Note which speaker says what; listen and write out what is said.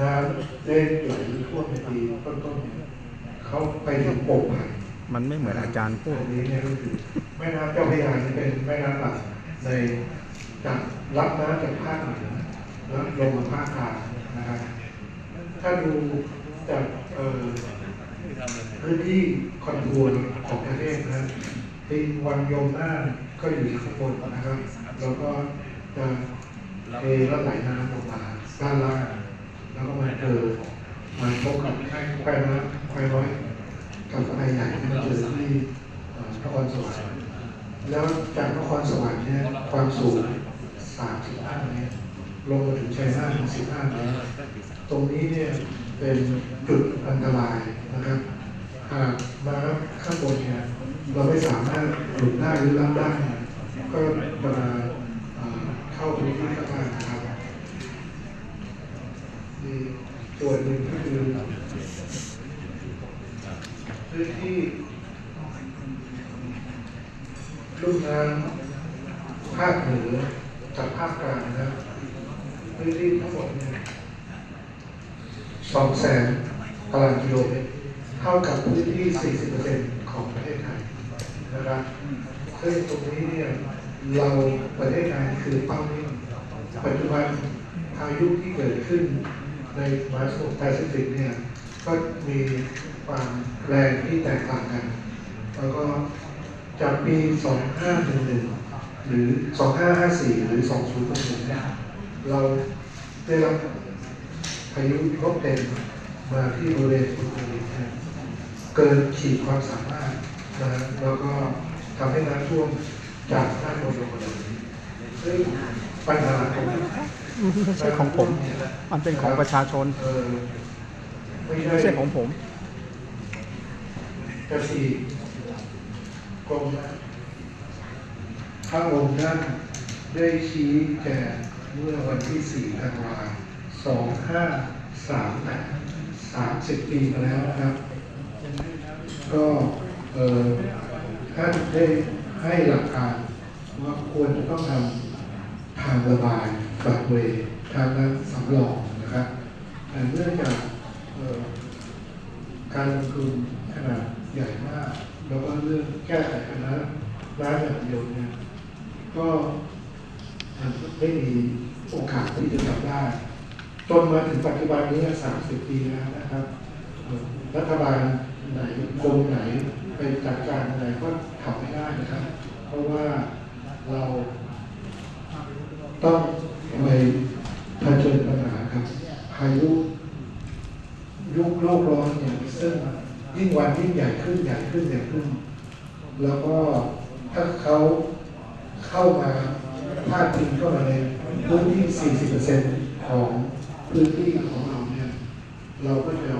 Speaker 1: น้ำได้ไหลท่วมในปีต้นๆเนี่ยเขาไปถึงโป่งไผ่
Speaker 2: มันไม่เหมือนอาจารย์พู
Speaker 1: ต
Speaker 2: ด
Speaker 1: รงนี้เนี่ยก็คือแม่น้ำเจ้าพระยานี่เป็นแม่น้ำหลักในจากรับน้ำจากภาคเหนือแล้วลงมาภาคกลางนะครับถ้าดูจากเอ่อพื้นที่คอนทัวร์ของประเทศนะเป็นวันยมหน้าก็อยู่ที่ข้างบนนะครับ แล้วก็จะเทแล้วไหลน้ำลงมาด้านล่าง แล้วก็มาเจอมาพบกับแควน้ำแควน้อยกับไอใหญ่ที่มาเจอที่นครสวรรค์แล้วจากนครสวรรค์เนี่ยความสูง 35 เมตรลงมาถึงชัยนาทถึง15 เมตรตรงนี้เนี่ยเป็นจุดอันตรายนะครับหากมาข้างบนเนี่ยเราไม่สามารถหลุดได้หรือรับได้ ก็จะเข้าพื้นที่ข้างล่างนะครับ ส่วนหนึ่งก็คือพื้นที่ลุ่มน้ำภาคเหนือกับภาคกลางนะครับพื้นที่ทั้งหมดเนี่ยสองแสนตารางกิโลเมตรเท่ากับพื้นที่ 40%ของประเทศไทยนะครับซึ่งตรงนี้เนี่ยเราประเทศไทยคือเป้านิ่งปัจจุบันพายุที่เกิดขึ้น ในมหาสมุทรแปซิฟิกเนี่ยก็มีความแรงที่แตกต่างกัน แล้วก็จากปี 2511 หรือ 2554 หรือ 2011เราได้รับพายุลบเต็มมาที่บริเวณภูเก็ตเนี่ยเกินขีดความสามารถนะฮะแล้วก็ทำให้น้ำท่วมจากด้านบนลงมาเลยซึ่งปัญหาของ
Speaker 2: ไม่ใช่ของผม มันเป็นของประชาชน
Speaker 1: ไม่ใช่
Speaker 2: ของผม
Speaker 1: กสีกรมพระองค์ท่านได้ชี้แจงเมื่อวันที่ 4 ธันวา2538 30ปีมาแล้วนะครับ ก็เออท่านได้ให้หลักการว่าควรจะต้องทำทางระบาย ฝักเวทางน้ำสำรองนะครับแต่เนื่องจากการลงทุนขนาดใหญ่มาก แล้วก็เรื่องแก้ไขปัญหาร้านอย่างเดียวเนี่ยก็มันไม่มีโอกาสที่จะทำได้จนมาถึงปัจจุบันนี้30ปีแล้วนะครับ รัฐบาลไหนกรมไหนไปจัดการอะไรก็ทำไม่ได้นะครับ เพราะว่าเราต้อง ไปเผชิญปัญหาครับพายุยุคโลกร้อนเนี่ยซึ่งยิ่งวันยิ่งใหญ่ขึ้นใหญ่ขึ้นใหญ่ขึ้น แล้วก็ถ้าเขาเข้ามาพาดพิงเข้ามาในพื้นที่ 40%ของพื้นที่ของเราเนี่ย เราก็จะ